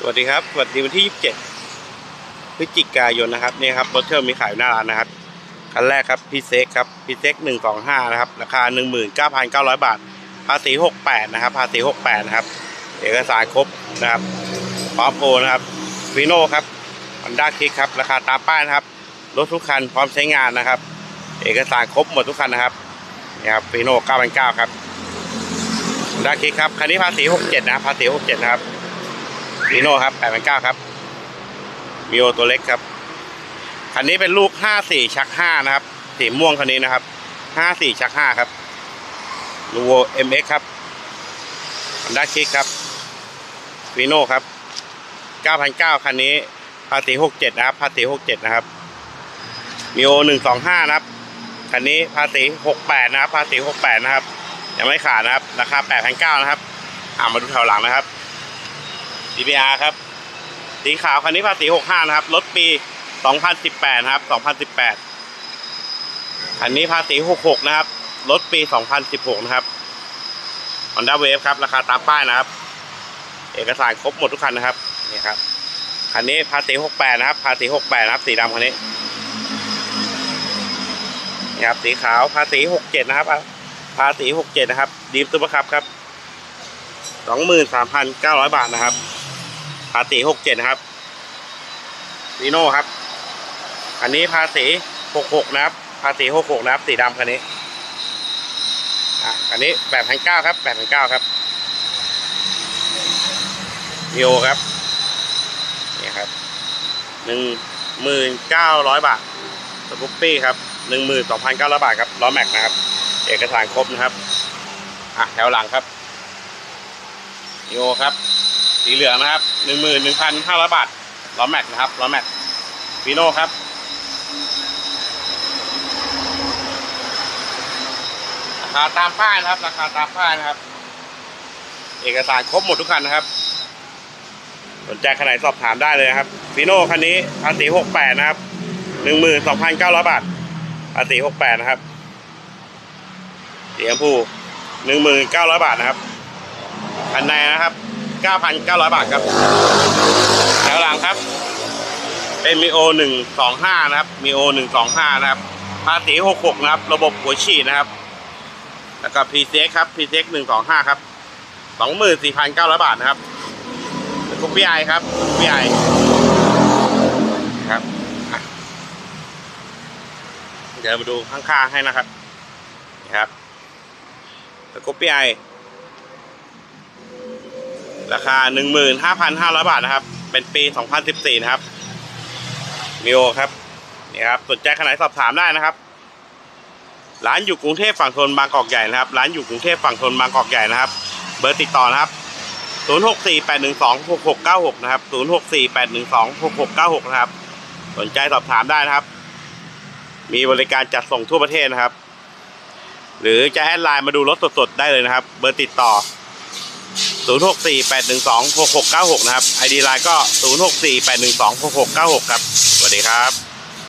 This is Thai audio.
สวัสดีครับสวัสดีวันที่ 27 พฤศจิกายนนะครับนี่ครับรถเที่ยวมีขายหน้าร้านนะครับคันแรกครับพีเซ็กครับพีเซ็ก125นะครับ ราคา19,900บาท ภาษี68นะครับ ภาษี68นะครับ เอกสารครบนะครับพร้อมโอนนะครับฟีโน่ครับฮอนด้าคลิกครับ ราคาตามป้ายนะครับ รถทุกคันพร้อมใช้งานนะครับ เอกสารครบหมดทุกคันนะครับนี่ครับฟีโน่9,900ครับฮอนด้าคลิกครับ คันนี้ภาษี67นะครับภาษี67นะครับ ฟีโน่ครับ8,900 ครับมิโอตัวเล็กครับ คันนี้เป็นลูก 54 ชัก 5 นะครับ สีม่วงคันนี้นะครับ 54 ชัก 5 ครับลูโว MX ครับฮอนด้าคิกครับฟีโน่ครับ 9,900 คันนี้ ภาษี 67 นะครับ ภาษี 67 นะครับมิโอ125 นะครับ คันนี้ภาษี 68 นะครับ ภาษี 68 นะครับ ยังไม่ขาดนะครับ ราคา 8,900 นะครับ อ่ามาดูแถวหลังนะครับ DPR ครับ สีขาวคันนี้ภาษี65 นะครับ รถปี 2018นะครับ 2018 คันนี้ภาษี 66 นะครับ รถปี 2016 นะครับ Honda Wave ครับ ราคาตามป้ายนะครับ เอกสารครบหมดทุกคันนะครับ นี่ครับ คันนี้ภาษี 68 นะครับ ภาษี 68 นะครับ สีดำคันนี้นี่ครับ สีขาวภาษี 67 นะครับ ภาษี 67 นะครับ ดีมซุปเปอร์คัพครับ 23,900 บาทนะครับาษี67นะครับวีโน่ครับ อันนี้ภาษี66นะครับ ภาษี66นะครับ สีดำคันนี้ อะอันนี้8,900ครับ8,900ครับวีโอครับ นี่ครับ1,900บาทสกุปปี้ครับ12,900บาทครับล้อแม็กนะครับ เอกสารครบนะครับ อะแถวหลังครับวีโอครับ สีเหลืองนะครับหนึ่งหมื่นหนึ่งพันห้าร้อยบาทล้อแม็กนะครับล้อแม็กฟีโน่ครับราคาตามป้ายนะครับ ราคาตามป้ายนะครับ เอกสารครบหมดทุกคันนะครับ สนใจขนาดสอบถามได้เลยนะครับฟีโน่คันนี้ภาษีหกแปดนะครับหนึ่งหมื่นสองพันเก้าร้อยบาทภาษีหกแปดนะครับสีชมพูหนึ่งหมื่นเก้าร้อยบาทนะครับคันในนะครับ 9,900 บาทครับ แถวหลังครับ เป็นมีโอ125 นะครับ มีโอ125 นะครับ ภาษี 66 นะครับ ระบบหัวฉีดนะครับ แล้วก็ PCX ครับ PCX 125 ครับ 24,900 บาทนะครับแล้วก็พี่ไอครับพี่ไอครับ เดี๋ยวมาดูข้างๆให้นะครับนี่ครับแล้วก็พี่ไอ ราคา 15,500 บาทนะครับ เป็นปี 2014 นะครับ มิโอครับ นี่ครับ สนใจขนาดสอบถามได้นะครับ ร้านอยู่กรุงเทพฝั่งทนบางกอกใหญ่นะครับ ร้านอยู่กรุงเทพฝั่งทนบางกอกใหญ่นะครับ เบอร์ติดต่อนะครับ 0648126696 นะครับ 0648126696 นะครับ สนใจสอบถามได้นะครับ มีบริการจัดส่งทั่วประเทศนะครับ หรือจะแอดไลน์มาดูรถสดๆได้เลยนะครับ เบอร์ติดต่อ 0648126696 นะครับ ID ไลน์ก็ 0648126696 ครับ สวัสดีครับ